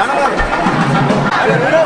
കാണാൻ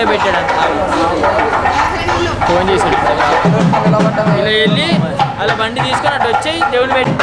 అక్కడే పెట్టాడు. ఫోన్ చేశాడు. ఇలా వెళ్ళి అలా బండి తీసుకొని అటు వచ్చి దేవుడు పెట్టి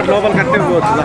పాటు లోపల కట్టే పోవచ్చు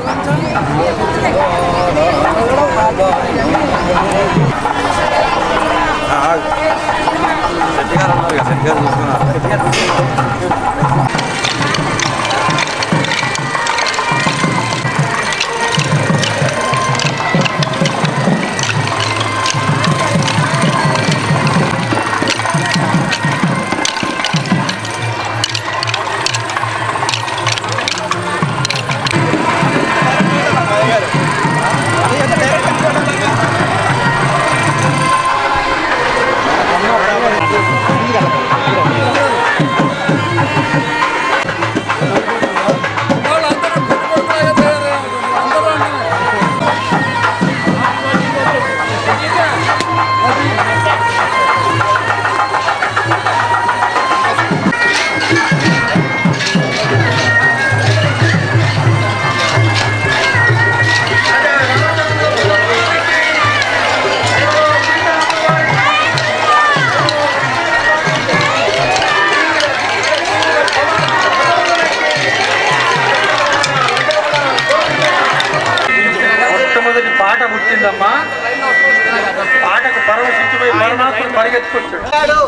పరమాత్మ పరిగెత్తుకొచ్చాడు.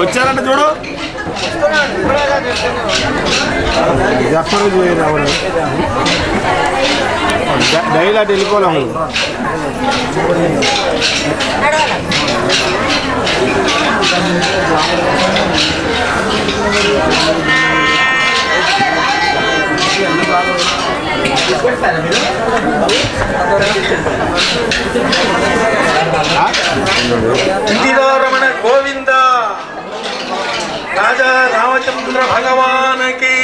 వచ్చారంట చూడు. ఎప్పుడు రావడం డైలీ అటు వెళ్ళిపోలేము ఇందిరారమణ భగవానికి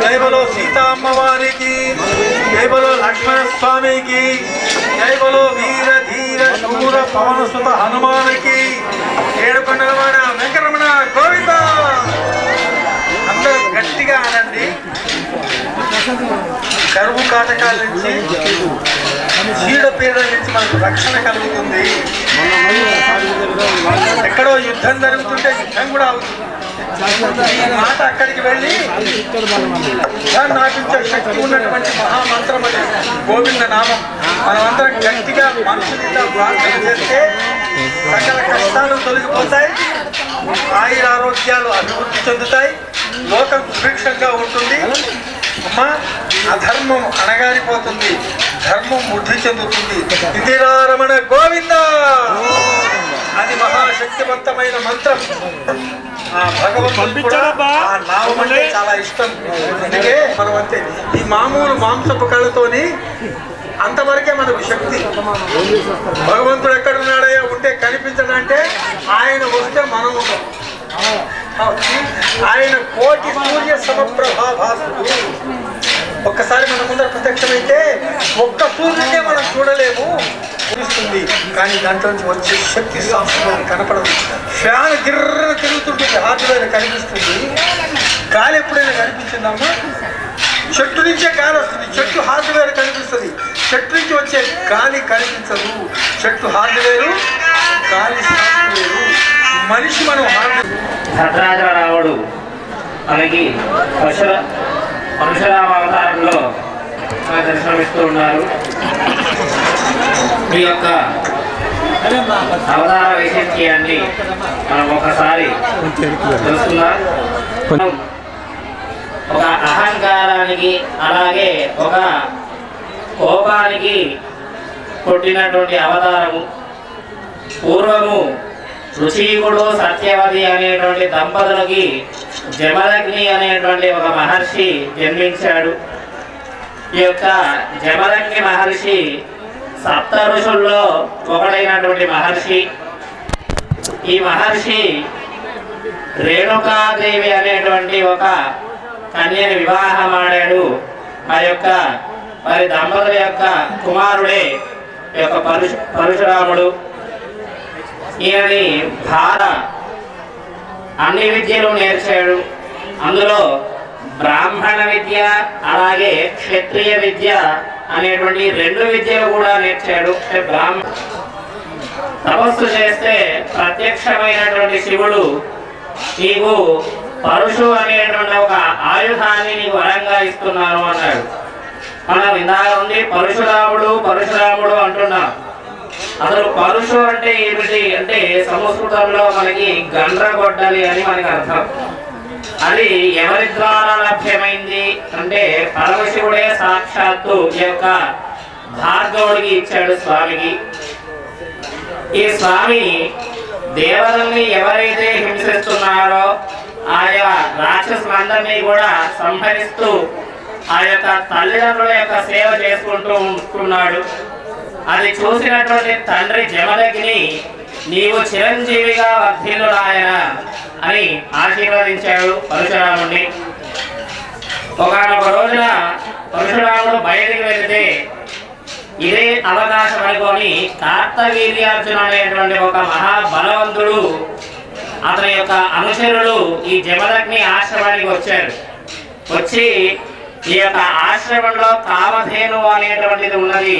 జైబలో సీతామ్మవారికి జైబలో లక్ష్మణ స్వామికి జైబలో వీర ధీర శూర పవన సుత హనుమానికి ఏడుకొండలవాడ వెంకటరమణ గోవింద! అందరూ గట్టిగా అనండి. కరువు కాటకాల నుంచి చీడపీడల నుంచి మనకు రక్షణ కలుగుతుంది. ఎక్కడో యుద్ధం జరుగుతుంటే యుద్ధం కూడా అవుతుంది. మాట అక్కడికి వెళ్ళి నాకు నాటించే శక్తి ఉన్నటువంటి మహామంత్రం అది గోవింద నామం మనమందరం గట్టిగా మనుషులతో ప్రార్థన చేస్తే సకల కష్టాలు తొలగిపోతాయి ఆయుర ఆరోగ్యాలు అభివృద్ధి చెందుతాయి లోకం సుభిక్షంగా ఉంటుంది. అమ్మా అధర్మం అణగారిపోతుంది ధర్మం వృద్ధి చెందుతుంది. ఇందిరారమణ గోవింద! అది మహాశక్తివంతమైన మంత్రం. చాలా ఇష్టం. అందుకే మనం అంతే. ఈ మామూలు మాంసపు కళ్ళతోని అంతవరకే మనకు శక్తి. భగవంతుడు ఎక్కడున్నాడో ఉంటే కనిపించడంటే ఆయన వస్తే మనం. ఆయన కోటి సూర్య సమప్రభాభాసుడు ఒక్కసారి మన ముందర ప్రత్యక్షమైతే ఒక్క సూర్యుడే మనం చూడలేము. కనిపిస్తుంది. కానీ దాంట్లో నుంచి వచ్చే శక్తి శాస్త్రం కనపడదు. ఫ్యాన్ గిర్ర తిరుగుతుంటుంది. హార్డ్వేర్ కనిపిస్తుంది. గాలి ఎప్పుడైనా కనిపించిందమ్మా? చెట్టు నుంచే గాలి వస్తుంది. చెట్టు హార్డ్వేర్ కనిపిస్తుంది. చెట్టు నుంచి వచ్చే గాలి కనిపించదు. చెట్టు హార్డ్వేరు గాలి సాఫ్ట్వేరు. మనిషి మనం హార్డ్వేర్ మనకి పరశుర పరశురామ అవతారంలో దర్శనమిస్తూ ఉన్నారు. ఈ యొక్క అవతార వైశిష్ట్యాన్ని మనం ఒకసారి తెలుసుకుందాం. ఒక అహంకారానికి అలాగే ఒక కోపానికి పుట్టినటువంటి అవతారము పూర్వము ఋషికుడు సత్యవతి అనేటువంటి దంపతులకి జమదగ్ని అనేటువంటి ఒక మహర్షి జన్మించాడు. ఈ యొక్క జమదగ్ని మహర్షి సప్త ఋషుల్లో ఒకడైనటువంటి మహర్షి. ఈ మహర్షి రేణుకాదేవి అనేటువంటి ఒక కన్యని వివాహమాడాడు. ఆ యొక్క వారి దంపతుల యొక్క కుమారుడే ఈ యొక్క పరుశు పరశురాముడు. ఈయనని భార అన్ని విద్యలు నేర్చాడు. అందులో బ్రాహ్మణ విద్య అలాగే క్షత్రియ విద్య అనేటువంటి రెండు విద్యలు కూడా నేర్చాడు. అంటే బ్రాహ్మ తపస్సు చేస్తే ప్రత్యక్షమైనటువంటి శివుడు నీకు పరుషు అనేటువంటి ఒక ఆయుధాన్ని నీకు వరంగా ఇస్తున్నాను అన్నాడు. మనం ఇందాక ఉంది పరశురాముడు పరశురాముడు అంటున్నాం. అసలు పరుషు అంటే ఏమిటి? అంటే సంస్కృతంలో మనకి గండ్రగొడ్డలి అని మనకి అర్థం. అది ఎవరి ద్వారా లభ్యమైంది? అంటే పరమశివుడే సాక్షాత్తు ఈ యొక్క భార్గవుడికి ఇచ్చాడు స్వామికి. ఈ స్వామి దేవతల్ని ఎవరైతే హింసిస్తున్నారో ఆయా రాక్షసులందరినీ కూడా సంహరిస్తూ ఆ యొక్క తల్లిదండ్రుల యొక్క సేవ చేసుకుంటూ ఉంటున్నాడు. అది చూసినటువంటి తండ్రి జమదగ్ని నీవు చిరంజీవిగా వర్ధిల్లుడాయన అని ఆశీర్వదించాడు పరశురాముడిని ఒకనొక రోజున పరశురాముడు బయటికి వెళితే ఇదే అవకాశం అనుకొని కార్తవీర్యార్జున అనేటువంటి ఒక మహాబలవంతుడు అతని యొక్క అనుచరులు ఈ జమదగ్ని ఆశ్రమానికి వచ్చారు. వచ్చి ఈ యొక్క ఆశ్రమంలో కామధేను అనేటువంటిది ఉన్నది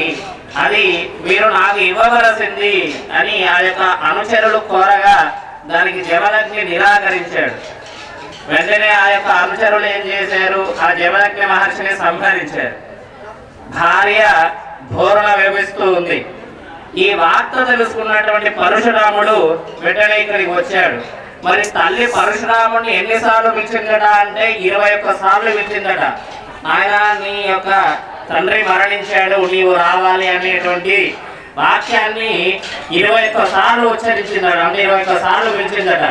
అది మీరు నాకు ఇవ్వవలసింది అని ఆ యొక్క అనుచరులు కోరగా దానికి జమలగ్ని నిరాకరించాడు. వెంటనే ఆ యొక్క అనుచరులు ఏం చేశారు? ఆ జమలగ్ని మహర్షిని సంహరించారు. భార్య ధోరణ వేపిస్తూ ఉంది. ఈ వార్త తెలుసుకున్నటువంటి పరశురాముడు వెంటనే ఇక్కడికి వచ్చాడు. మరి తల్లి పరశురాముడిని ఎన్నిసార్లు పిలిచిందట అంటే ఇరవై ఒక్క సార్లు పిలిచిందట. ఆయన నీ యొక్క తండ్రి మరణించాడు నీవు రావాలి అనేటువంటి వాక్యాన్ని ఇరవై ఒక్క సార్లు ఉచ్చరించిందట అంటే ఇరవై ఒక్క సార్లు పిలిచిందట.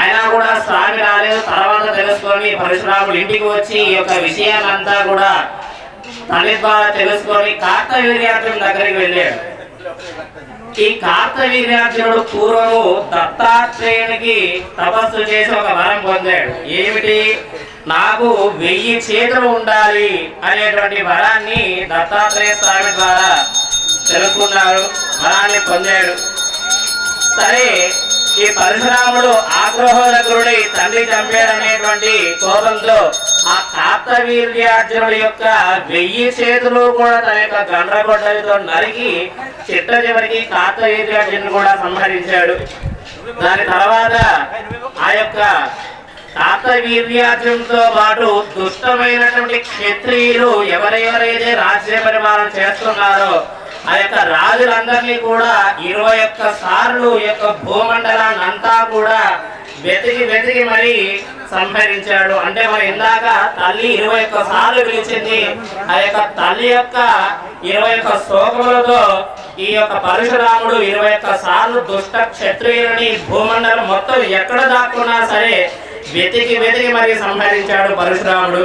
అయినా కూడా స్వామి రాలేదు తర్వాత తెలుసుకొని పరశురాముడు ఇంటికి వచ్చి ఈ యొక్క విషయాలంతా కూడా తల్లి ద్వారా తెలుసుకొని కార్తవీర్యార్జున దగ్గరికి వెళ్ళాడు. ఈ కార్తవీర్యార్జునుడు పూర్వము దత్తాత్రేయునికి తపస్సు చేసి ఒక వరం పొందాడు. ఏమిటి? నాకు వెయ్యి చేతులు ఉండాలి అనేటువంటి వరాన్ని దత్తాత్రేయ స్వామి ద్వారా తెలుసుకున్నాడు వరాన్ని పొందాడు. సరే ఈ పరశురాముడు ఆగ్రహోదగ్రుడి తండ్రి చంపాడనేటువంటి కోపంతో ఆ కార్తవీర్యార్జునుడి యొక్క వెయ్యి చేతులు కూడా తన యొక్క గండ్రగొడ్డలతో నరికి చిట్ట చివరికి కార్తవీర్యార్జునుడు కూడా సంహరించాడు. దాని తర్వాత ఆ యొక్క కార్తవీర్యార్జునుడితో పాటు దుష్టమైనటువంటి క్షత్రియులు ఎవరెవరైతే రాజ్య పరిపాలన చేస్తున్నారో ఆ యొక్క రాజులందరినీ కూడా ఇరవై ఒక్క సార్లు ఈ యొక్క భూమండలాన్ని అంతా కూడా వెతికి వెతికి మరి సంహరించాడు. అంటే మరి ఇందాక తల్లి ఇరవై ఒక్క సార్లు పిలిచింది. ఆ యొక్క తల్లి యొక్క ఇరవై ఒక్క శ్లోకములతో ఈ యొక్క పరశురాముడు ఇరవై ఒక్క సార్లు దుష్ట క్షత్రియులని భూమండలం మొత్తం ఎక్కడ దాక్కున్నా సరే వెతికి వెతికి మరి సంహరించాడు పరశురాముడు.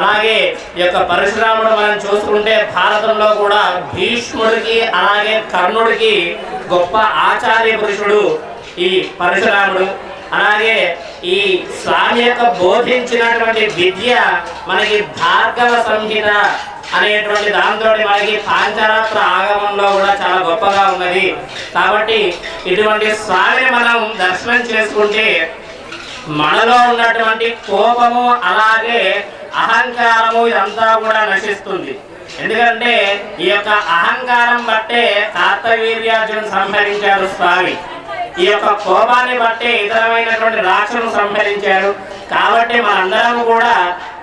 అలాగే ఈ యొక్క పరశురాముడు మనం చూసుకుంటే భారతంలో కూడా భీష్ముడికి అలాగే కర్ణుడికి గొప్ప ఆచార్య పురుషుడు ఈ పరశురాముడు. అలాగే ఈ స్వామి యొక్క బోధించినటువంటి విద్య మనకి భార్గవ సంహిత అనేటువంటి దాంతో మనకి పాంచరాత్ర ఆగమంలో కూడా చాలా గొప్పగా ఉన్నది. కాబట్టి ఇటువంటి స్వామిని మనం దర్శనం చేసుకుంటే మనలో ఉన్నటువంటి కోపము అలాగే అహంకారము ఇదంతా కూడా నశిస్తుంది. ఎందుకంటే ఈ యొక్క అహంకారం బట్టే కార్తవీర్యార్జును సంహరించారు స్వామి. ఈ యొక్క కోపాన్ని బట్టి ఇతరమైనటువంటి రాక్షను సంహరించాడు కాబట్టి మనందరం కూడా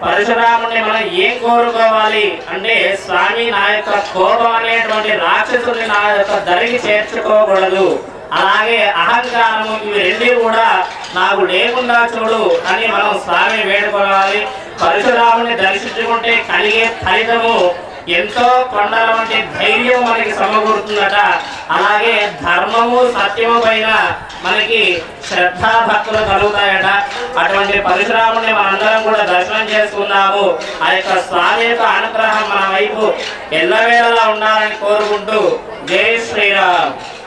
పరశురాముని మనం ఏం కోరుకోవాలి అంటే స్వామి నా యొక్క కోపం అనేటువంటి రాక్షసుని నా యొక్క దరికి చేర్చుకోకూడదు. అలాగే అహంకారము ఇవి రెండు కూడా నాకు లేకుండా చూడు అని మనం స్వామిని వేడుకోవాలి. పరశురాముని దర్శించుకుంటే కలిగే ఫలితము ఎంతో కొండల వంటి ధైర్యం మనకి సమకూరుతుందట. అలాగే ధర్మము సత్యము పైన మనకి శ్రద్ధా భక్తులు కలుగుతాయట. అటువంటి పరశురాముని మనందరం కూడా దర్శనం చేసుకుందాము. ఆ యొక్క స్వామి యొక్క అనుగ్రహం మన వైపు ఎల్లవేళలా ఉండాలని కోరుకుంటూ జై శ్రీరామ్.